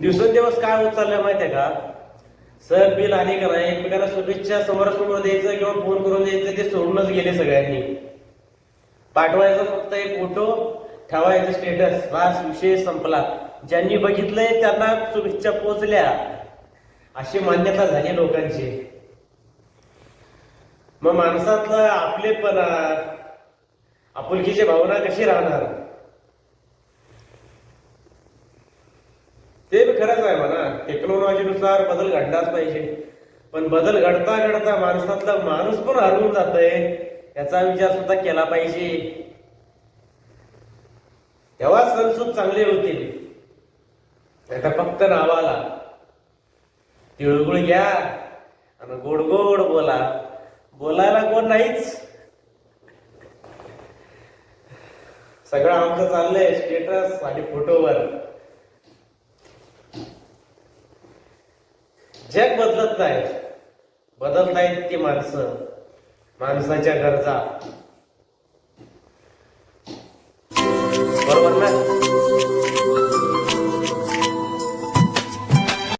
दिवसेंदिवस काय होत चाललंय माहितीये का? सर बिल आले का नाही एकमेकांना शुभेच्छा समोरासमोर द्यायचं किंवा फोन करून द्यायचं ते सोडूनच गेले सगळ्यांनी. पाठवायचं फक्त एक फोटो ठेवायचं स्टेटस बस विषय संपला. ज्यांनी बघितलंय त्यांना शुभेच्छा पोहोचल्या अशी मान्यता झाली लोकांची. मग माणसातलं आपलेपणा आपुलकीची भावना कशी राहणार? ते बी खरंच आहे म्हणा. टेक्नॉलॉजीनुसार बदल घडलाच पाहिजे. पण बदल घडता घडता माणसातला माणूस पण हरवून जातोय. याचा विचार सुद्धा केला पाहिजे. तेव्हा सणसूद चांगले होतील. आता फक्त नावाला. तिळगुळ घ्या आणि गोड गोड बोला. बोलायला कोण नाहीच. सगळं आमचं चाललंय. स्टेटस आणि फोटोवर जग बदलत नाही. बदलत आहेत ती माणसं माणसाच्या गरजा. बरोबर ना?